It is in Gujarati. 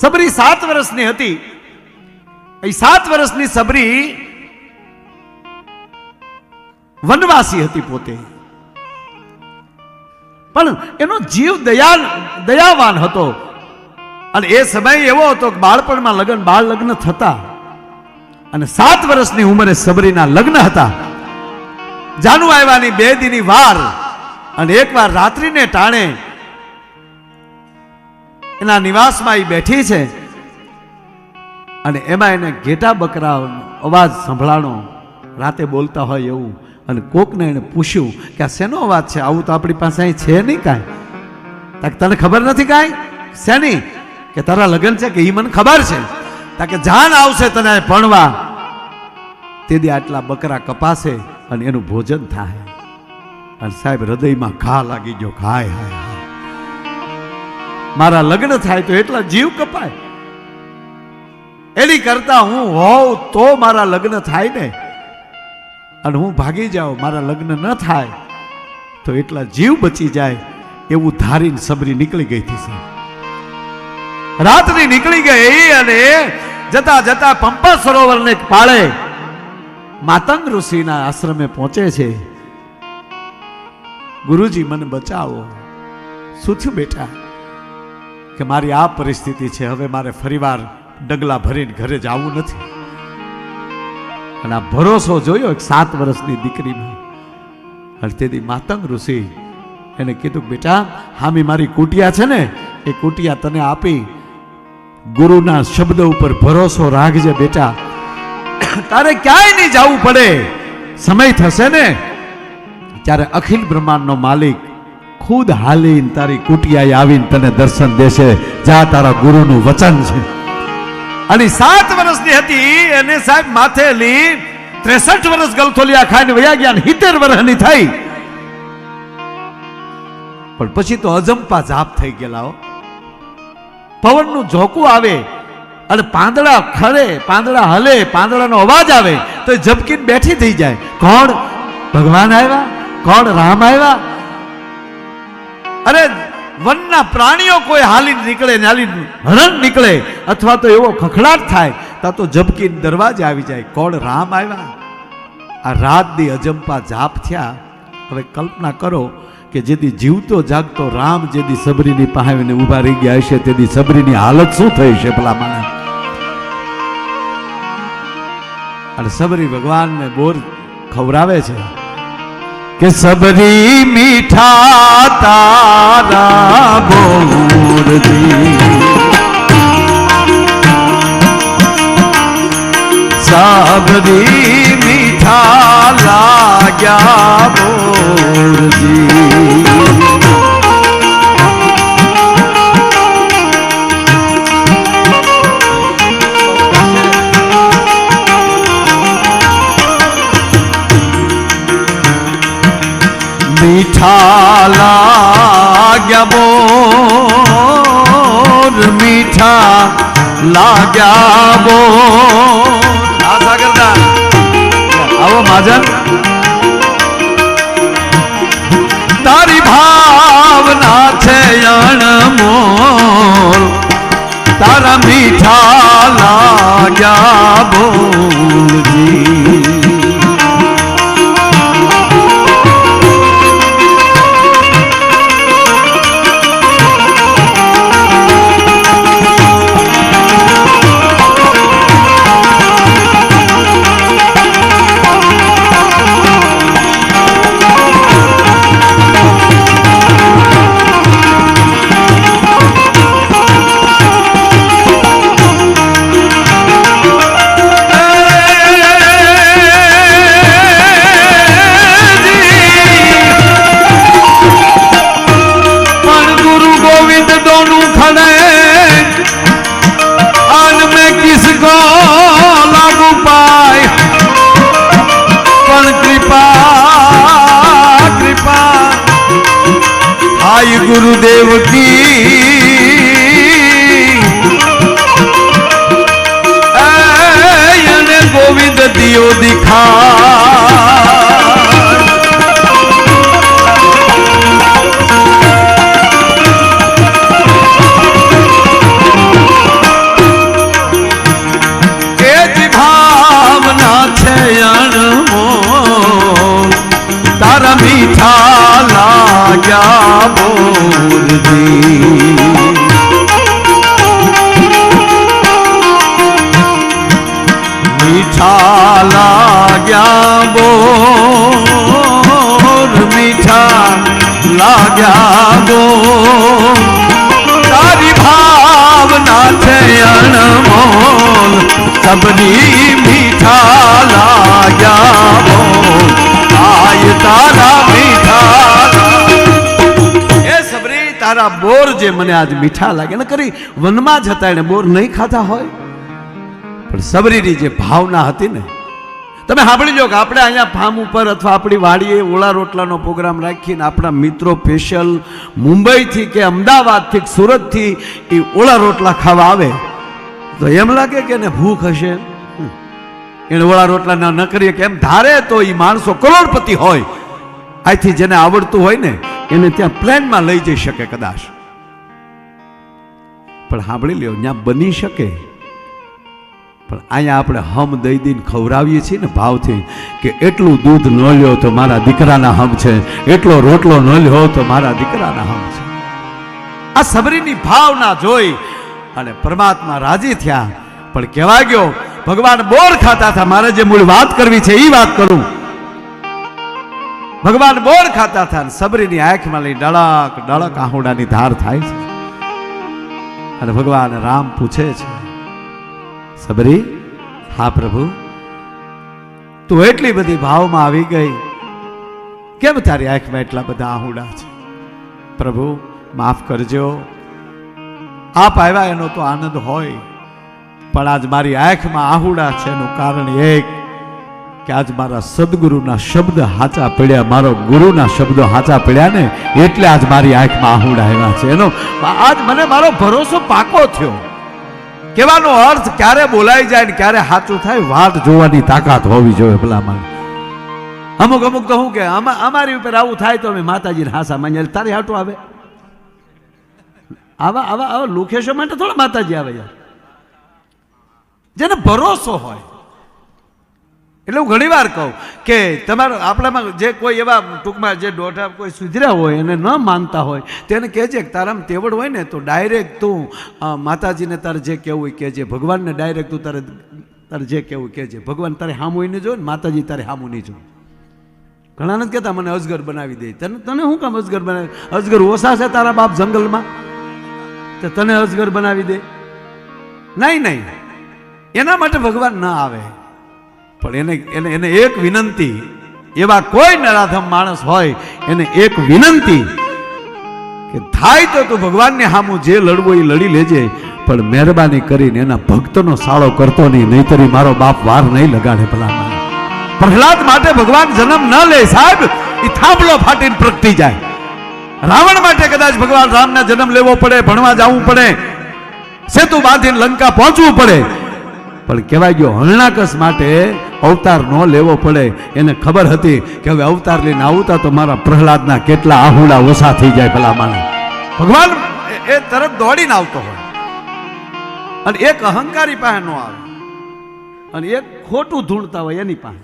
સબરી સાત વર્ષની હતી. એ સાત વર્ષની સબરી વનવાસી હતી પોતે. પણ એનો જીવ દયા દયાવાન હતો. અને એ સમય એવો હતો કે બાળપણમાં લગ્ન, બાળ લગ્ન થતા. અને સાત વર્ષની ઉંમરે સબરીના લગ્ન હતા. જાનુ આવ્યાની બે દીની વાર અને એકવાર રાત્રિને ટાણે એના નિવાસમાં એ બેઠી છે. અને એમાં એને ઘેટા બકરાનો અવાજ સંભળાણો રાતે બોલતા હોય એવું. અને કોકને એને પૂછ્યું કે આ શેનો અવાજ છે? આવું તો આપણી પાસે અહીં છે નહીં કાંઈ. તને ખબર નથી કાંઈ? શેની? કે તારા લગ્ન છે કે એ મને ખબર છે? તાકે જાન આવશે તને ભણવા. ભણવા તેથી આટલા બકરા કપાશે અને એનું ભોજન થાય. અને સાહેબ હૃદયમાં ઘા લાગી ગયો. ઘાય હાય. મારા લગ્ન થાય તો એટલા જીવ કપાય. એની કરતા હું હોઉં તો મારા લગ્ન થાય ને. અને હું ભાગી જાઉં, મારા લગ્ન ન થાય તો એટલા જીવ બચી જાય એવું ધારીને સબરી નીકળી ગઈ હતી સાહેબ. રાતની નીકળી ગઈ અને જતા જતા પંપા સરોવરને પાળે માતંગ ઋષિના આશ્રમે પહોંચે છે. ગુરુજી, મને બચાવો. શું બેટા કે મારી આ પરિસ્થિતિ છે, હવે મારે ફરીવાર ડગલા ભરીને ઘરે જવું નથી. અને આ ભરોસો જોયો એક સાત વર્ષની દીકરીમાં તેથી માતંગ ઋષિ એને કીધું બેટા, હામી મારી કુટિયા છે ને, એ કુટિયા તને આપી ગુરુના શબ્દ ઉપર ભરોસો રાખજે બેટા. તારે ક્યાંય નહીં જવું પડે. સમય થશે ને? ત્યારે અખિલ બ્રહ્માંડનો માલિક ખુદ હાલીને તારી કુટિયાએ આવીને તને દર્શન દેશે. જા, તારા ગુરુનું વચન છે. અને સાત વર્ષની હતી, એને સાહેબ માથેલી ત્રેસઠ વર્ષ ગલથોલિયા ખાઈને વયા ગયા હિતેર વર્ષની થઈ. પણ પછી તો અજંપા જાપ થઈ ગયેલા પવનનું ઝોકું આવે અને પાંદડા ખરે પાંદડા હલે, પાંદડાનો અવાજ આવે. તો એ ઝબકીને બેઠી થઈ જાય. કોણ? ભગવાન આવ્યા? કોણ? રામ આવ્યા? અરે, વનના પ્રાણીઓ કોઈ હાલી નીકળે હાલી હરણ નીકળે. અથવા તો એવો ખખડાટ થાય, તા તો ઝબકી દરવાજે આવી જાય. કોણ રામ આવ્યા? આ રાત દી અજંપા જાપ થયા. હવે કલ્પના કરો કે જેથી જીવતો જાગતો રામ જેથી સબરીની પાસે ઊભા રહી ગયા હશે તેથી સબરીની હાલત શું થઈ છે પેલા માણસ? અને સબરી ભગવાનને બોર ખવરાવે છે. કે સબરી મીઠા તારા બોરજી સબરી મીઠા લાગ્યા બોરજી મીઠા લાગ્યા બોર, મીઠા લાગ્યા બોર. આ સાગરદાન. આવો માજન તારી ભાવના છે અણમોલ. તારા મીઠા લાગ્યા બોલજી தேவகி મીઠા લાગ્યા બોર, મીઠા લાગ્યા બોર. તારી ભાવના છે અણમોલ, સબની મીઠા લાગ્યા બોલ આય તારા મીઠા તારા બોર જે મને આજ મીઠા લાગે. ને કરી વનમાં જતા એને બોર નહીં ખાતા હોય. પણ સબરીની જે ભાવના હતી ને, તમે સાંભળી લો કે આપણે અહીંયા ફાર્મ ઉપર અથવા આપણી વાડીએ ઓળા રોટલાનો પ્રોગ્રામ રાખીને આપણા મિત્રો સ્પેશિયલ મુંબઈથી કે અમદાવાદથી સુરતથી એ ઓળા રોટલા ખાવા આવે. તો એમ લાગે કે એને ભૂખ હશે. એને ઓળા રોટલા ન ન કરીએ કે એમ ધારે તો એ માણસો કરોડપતિ હોય. અહીંથી જેને આવડતું હોય ને એને ત્યાં પ્લેનમાં લઈ જઈ શકે કદાચ. પણ સાંભળી લ્યો, ત્યાં બની શકે. પણ અહીંયા આપણે હમ દઈ દઈને ખવડાવીએ છીએ ને ભાવથી કે એટલું દૂધ ન લ્યો તો મારા દીકરાના હમ છે. એટલો રોટલો ન લ્યો તો મારા દીકરાના હમ છે. આ સબરીની ભાવના જોઈ અને પરમાત્મા રાજી થયા. પણ કહેવા ગયો, ભગવાન બોર ખાતા હતા. મારે જે મૂળ વાત કરવી છે એ વાત કરું. ભગવાન બોર ખાતા હતા સબરીની આંખમાં લઈ ડળક ડળક આહુડાની ધાર થાય છે. અને ભગવાન રામ પૂછે છે, સબરી, હા પ્રભુ, તું એટલી બધી ભાવમાં આવી ગઈ. કેમ તારી આંખમાં એટલા બધા આહુડા છે? પ્રભુ, માફ કરજો. આપ આવ્યા એનો તો આનંદ હોય, પણ આજ મારી આંખમાં આહુડા છે એનું કારણ એક. કે આજ મારા સદગુરુના શબ્દ હાચા પડ્યા, મારો ગુરુના શબ્દો હાચા પડ્યા ને, એટલે આજ મારી આંખમાં આહુડા આવ્યા છે. એનો આજ મને મારો ભરોસો પાકો થયો. કહેવાનો અર્થ ક્યારે બોલાઈ જાય ને ક્યારે સાચું થાય, વાત જોવાની તાકાત હોવી જોઈએ ભલામાં અમુક અમુક તો હું કે અમા- અમારી ઉપર આવું થાય તો અમે માતાજીને હાસા માન્ય તારી હાટું આવે? આવા આવા આવા લોકેશો માટે થોડા માતાજી આવે યાર. જેને ભરોસો હોય એટલે હું ઘણી વાર કહું કે તમારો આપણામાં જે કોઈ એવા ટૂંકમાં જે દોઢા કોઈ સુધર્યા હોય અને ન માનતા હોય તેને કહેજે કે તારામાં તેવડ હોય ને, તો ડાયરેક્ટ તું માતાજીને તારે જે કહેવું હોય કહેજે. ભગવાનને ડાયરેક્ટ તું તારે તારે જે કહેવું કહેજે. ભગવાન તારે હામું નહીં જોવે ને, માતાજી તારે હામું નહીં જોવે. ઘણા નથી કહેતા, મને અજગર બનાવી દે. તને તને શું કામ અજગર બનાવી? અજગર ઓછા છે તારા બાપ જંગલમાં? તો તને અજગર બનાવી દે? નહીં નહીં. એના માટે ભગવાન ન આવે. પણ એને એને એને એક વિનંતી, એવા કોઈ નરાધમ માણસ હોય, એને એક વિનંતી કે થાય તો તું ભગવાનને હામું જે લડવો એ લડી લેજે, પણ મહેરબાની કરીને એના ભક્તનો સાળો કરતો નહીં, નહીતરી મારો બાપ વાર નહીં લગાડે ભલા પ્રહલાદ માટે ભગવાન જન્મ ન લે સાહેબ એ થાંભલો ફાટીને પ્રગટી જાય. રાવણ માટે કદાચ ભગવાન રામના જન્મ લેવો પડે, ભણવા જવું પડે, સેતુ બાંધીને લંકા પહોંચવું પડે. પણ કહેવાય ગયો, હરણાકસ માટે અવતાર ન લેવો પડે. એને ખબર હતી કે હવે અવતાર લઈને આવતા તો મારા પ્રહલાદના કેટલા આહુડા ઓછા થઈ જાય ભલા માણે ભગવાન, એ- એ તરત દોડીને આવતો હોય. અને એક અહંકારી પાસે ન આવે. અને એક ખોટું ધૂણતા હોય એની પાસે.